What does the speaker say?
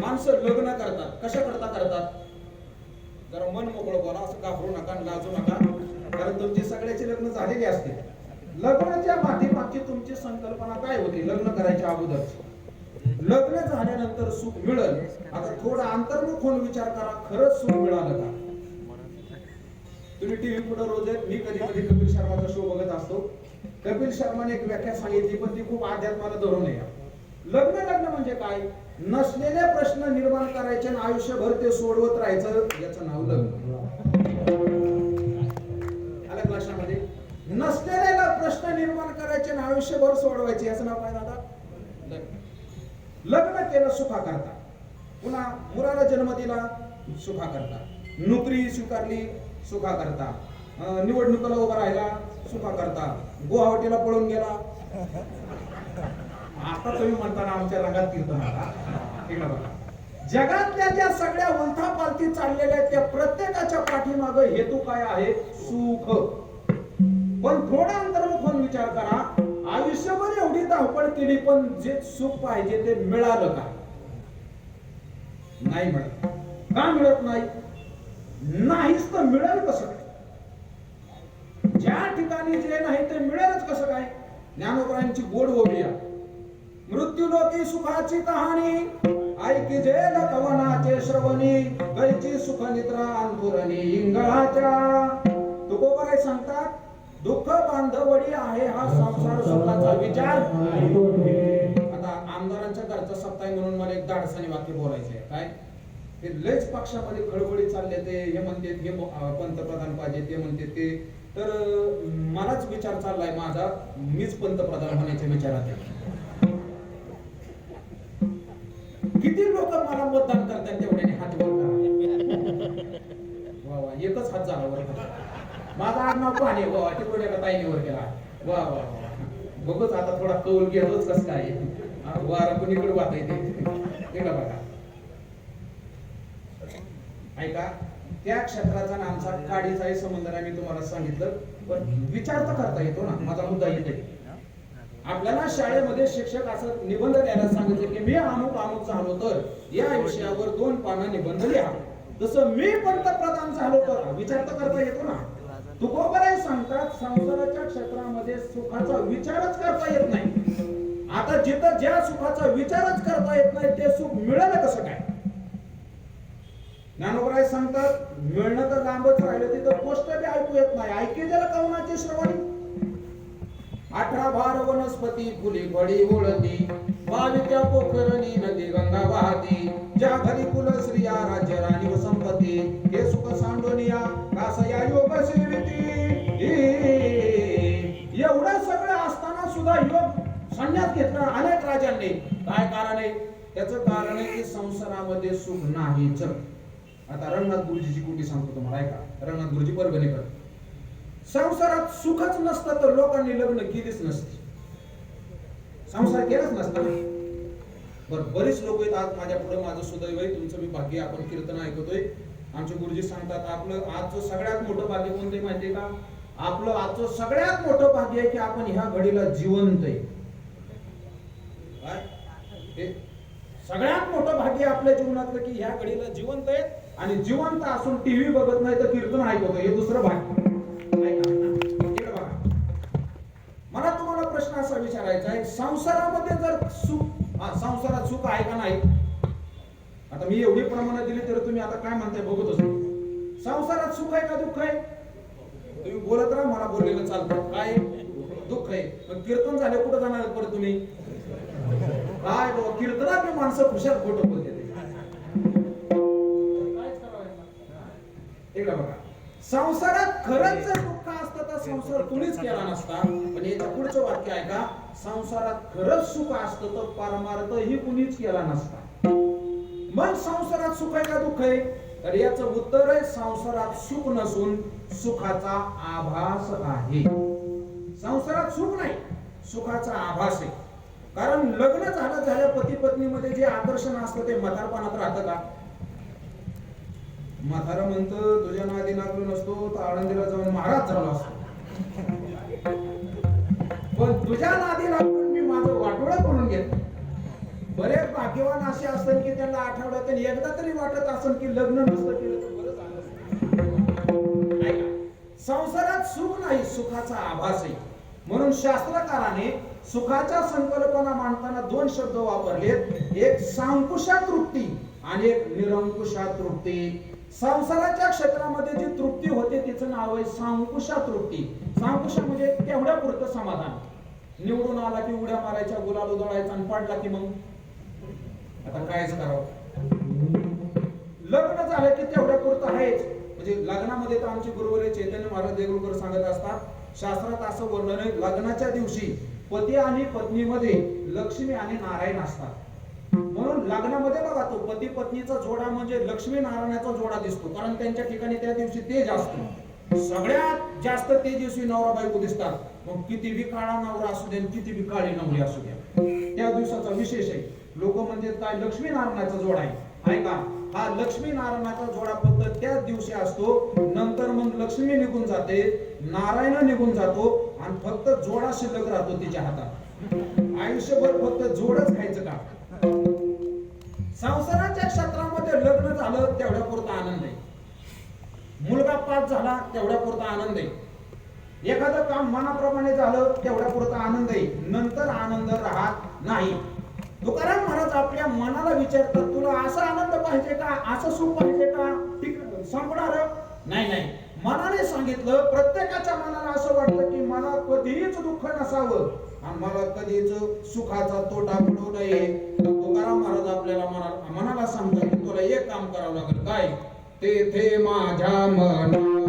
माणसं लग्न करतात कशा करता करतात जरा मन मोकळं बोला असं घाबरू नका लाजू नका कारण तुमची सगळ्याची लग्न झालेली असते लग्नाच्या पाठीमागची तुमची संकल्पना काय होती लग्न करायच्या अगोदर लग्न झाल्यानंतर सुख मिळेल. आता थोडा अंतर्मुख होऊन विचार करा खरंच सुख मिळालं का? तुम्ही टीव्ही पुढे रोज आहेत. मी कधी कधी कपिल शर्माचा शो बघत असतो. कपिल शर्माने एक व्याख्या सांगितली पण ती खूप अध्यात्माला धरून आहे. लग्न लग्न म्हणजे काय? नसलेले प्रश्न निर्माण करायचे आणि आयुष्यभर ते सोडवत राहायचं याचं नाव लग्न. आलं लक्षामध्ये? नसलेले प्रश्न निर्माण करायचे आणि आयुष्यभर सोडवायचे याचं नाव काय लग्न केलं सुखा करता. पुन्हा मुलाला जन्म दिला सुखा करता. नोकरी स्वीकारली सुखा करता. निवडणुकीला उभा राहिला सुखा करता. गुवाहाटीला पळून गेला. आता तुम्ही म्हणताना आमच्या रंगात कीर्तन आला बघा. जगातल्या ज्या सगळ्या उलथा पालथी चाललेल्या आहेत त्या प्रत्येकाच्या पाठीमाग हेतू काय आहे? सुख. पण थोडा अंतर्मुख होऊन विचार करा धावपळ केली पण जे सुख पाहिजे ते मिळालं का? नाही मिळत. का मिळत नाही? नाहीच तर मिळेल कसं काय? ज्या ठिकाणी जे नाही ते मिळेलच कसं काय? ज्ञानोबरायांची गोड ओविया मृत्यू लोकी सुखाची कहाणी. ऐकी जे कवनाचे श्रवणी. कैची सुख निद्रा अंतुरणी इंगळाच्या तुकोबराय सांगतात दुःख बांधवडी आहे हा संसार सुखाचा विचार. आता आमदारांच्या घरचा सप्ताह म्हणून मला एक धाडसाने वाक्य बोलायचंय. काय? ते लयच पक्षामध्ये खळबळी चालले ते. हे म्हणते हे पंतप्रधान पाहिजे ते म्हणते ते. तर मलाच विचार चाललाय माझा. मीच पंतप्रधान होण्याच्या विचारात आहे. किती लोक मला मतदान करतात तेवढ्याने हात वर करा. वा वा एकच हात झाला वर माझा आडनाव पाणी वा तिकडे एका ताईने वर केला. वा वा वा. बघूच आता थोडा कौल घेऊच कस काय. वारा पण इकडे वाता येते इकडे बघा? ऐका त्या क्षेत्राचा नामचा काडीचाही संबंध नाही मी तुम्हाला सांगितलं. पण विचार तर करता येतो ना. माझा मुद्दा येते आपल्याला शाळेमध्ये शिक्षक असं निबंध द्यायला सांगितलं की मी अमुक अमुक झालो तर या विषयावर दोन पानं निबंध लिहा. तसं मी पंतप्रधान झालो तर. विचार तर करता येतो ना. तुकोबराय सांगतात संसाराच्या क्षेत्रामध्ये सुखाचा विचारच करता येत नाही. आता जिथं ज्या सुखाचा विचारच करता येत नाही ते सुख मिळालं कसं काय? ज्ञानोबराय सांगतात मिळणं तर लांबच राहिलं तिथं गोष्ट बी ऐकू येत नाही. ऐके जरा कवनाची श्रवणी? अठरा भार वनस्पती फुली फळी ओळती बावित्या पोखरणी नदी गंगा वाहती. ज्या घरी कुल अनेक काय कारण आहे? त्याचं कारण आहे की संसारामध्ये सुख नाहीच. आता रंगनाथ गुरुजीची कुठे सांगतो तुम्हाला ऐका. रंगनाथ गुरुजी परभणीकर संसारात सुखच नसतं तर लोकांनी लग्न केलीच नसती. संसार केलाच नसता. बर बरेच लोक आहेत आज माझ्या पुढे माझं सुदैव आहे. तुमचं मी भाग्य आपण कीर्तन ऐकतोय. आमचे गुरुजी सांगतात आपलं आजचं सगळ्यात मोठं भाग्य कोणते माहितीये का? आपलं आजचं सगळ्यात मोठं भाग्य आहे की आपण ह्या घडीला जिवंत आहे. हे सगळ्यात मोठं भाग्य आपल्या जीवनातलं की ह्या घडीला जिवंत आहे आणि जिवंत असून टीव्ही बघत नाही तर कीर्तन ऐकवतो हे दुसरं भाग्य. मला तुम्हाला प्रश्न असा विचारायचा आहे संसारामध्ये जर सुख संसारात सुख आहे का नाही? आता मी एवढी प्रमाणात दिली तर तुम्ही आता काय म्हणताय बघतच असतो संसारात सुख आहे का दुःख आहे? तुम्ही बोलत राहा मला बोललेलं चालतं. काय दुःख आहे. कीर्तन झाले कुठं जाणार परत तुम्ही? काय बाबा कीर्तनात मी माणसं खुशाल खोट बोलते काहीच बघा संसारात खरंच जर दुःख असतं तर संसार कुणीच केला नसता. पण याच्या पुढचं वाक्य आहे का? संसारात खरंच सुख असतं तर परमार्थ ही कुणीच केला नसता. मग संसारात सुख आहे का दुःख आहे? तर याचं उत्तर आहे संसारात सुख नसून सुखाचा आभास आहे. संसारात सुख नाही सुखाचा आभास आहे. कारण लग्न झालं झाल्या पती पत्नीमध्ये जे आकर्षण असतं ते म्हातारपणात राहतं का? म्हातारा म्हणतो तुझ्या नादी लागलो नसतो तर आळंदीला जाऊन महाराज झालो असतो. पण तुझ्या नादी लागून मी माझं वाटोळं करून घेत. बरेच भाग्यवान असे असतात की त्यांना आठवड्यातून एकदा तरी वाटत असेल की लग्न नसतं केलं तर बरं झालं संसारात सुख नाही सुखाचा आभास आहे म्हणून शास्त्रकाराने सुखाच्या संकल्पना मांडताना दोन शब्द वापरलेत. एक सांकुशा तृप्ती आणि एक निरंकुशा तृप्ती संसाराच्या क्षेत्रामध्ये जी तृप्ती होते तिचं नाव आहे सांकुशा तृप्ती सांकुशा म्हणजे तेवढ्या पुरतं समाधान. निवडून आला की उड्या मारायच्या गुलाल उधळायचा आणि पडला की मग? आता कायच करावं? लग्न झालं की तेवढ्या पुरतं आहेच. म्हणजे लग्नामध्ये तर आमचे गुरुवरे चैतन्य महाराज देगुळकर सांगत असतात शास्त्रात असं वर्णन आहे लग्नाच्या दिवशी पती आणि पत्नीमध्ये लक्ष्मी आणि नारायण असतात. म्हणून लग्नामध्ये बघा तो पती पत्नीचा जोडा म्हणजे लक्ष्मी नारायणाचा जोडा दिसतो कारण त्यांच्या ठिकाणी त्या दिवशी तेज असतं. सगळ्यात जास्त तेजस्वी नवरा बायको दिसतात. मग किती विकाळा नवरा असू दे किती विकाळी नवरी असू द्या. त्या दिवसाचा विशेष आहे. लोक म्हणजे काय लक्ष्मी नारायणाचा जोडा आहे. ऐका हा लक्ष्मी नारायणाचा जोडा फक्त त्याच दिवशी असतो. नंतर मग लक्ष्मी निघून जाते नारायण निघून जातो आणि फक्त जोडा शिल्लक राहतो तिच्या हातात. आयुष्यभर फक्त जोडच खायचं का संसाराच्या क्षेत्रामध्ये लग्न झालं तेवढ्या पुरता आनंद आहे. मुलगा पास झाला तेवढ्या पुरता आनंद आहे. एखादं काम मनाप्रमाणे झालं तेवढ्या पुरता आनंद आहे. नंतर आनंद राहत नाही. तुकाराम महाराज आपल्या मनाला विचारतात तुला असा आनंद पाहिजे का? असं सुख पाहिजे का? संपणार नाही नाही. मनाने सांगितलं प्रत्येकाच्या मनाला असं वाटतं की मला कधीच दुःख नसावं. आणि मला कधीच सुखाचा तोटा पडू नये. तुकाराम महाराज आपल्याला मनाला मनाला सांगतात की तुला एक काम करावं लागेल. काय? तेथे माझ्या मना